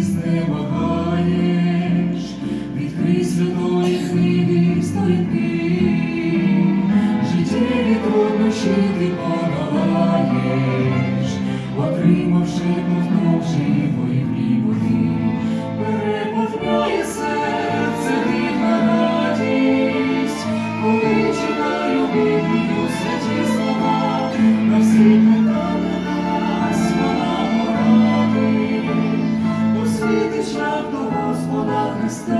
ти з святої книги життєві труднощі ти подолаєш, отримавши повторші твої води, переповняє себе. as the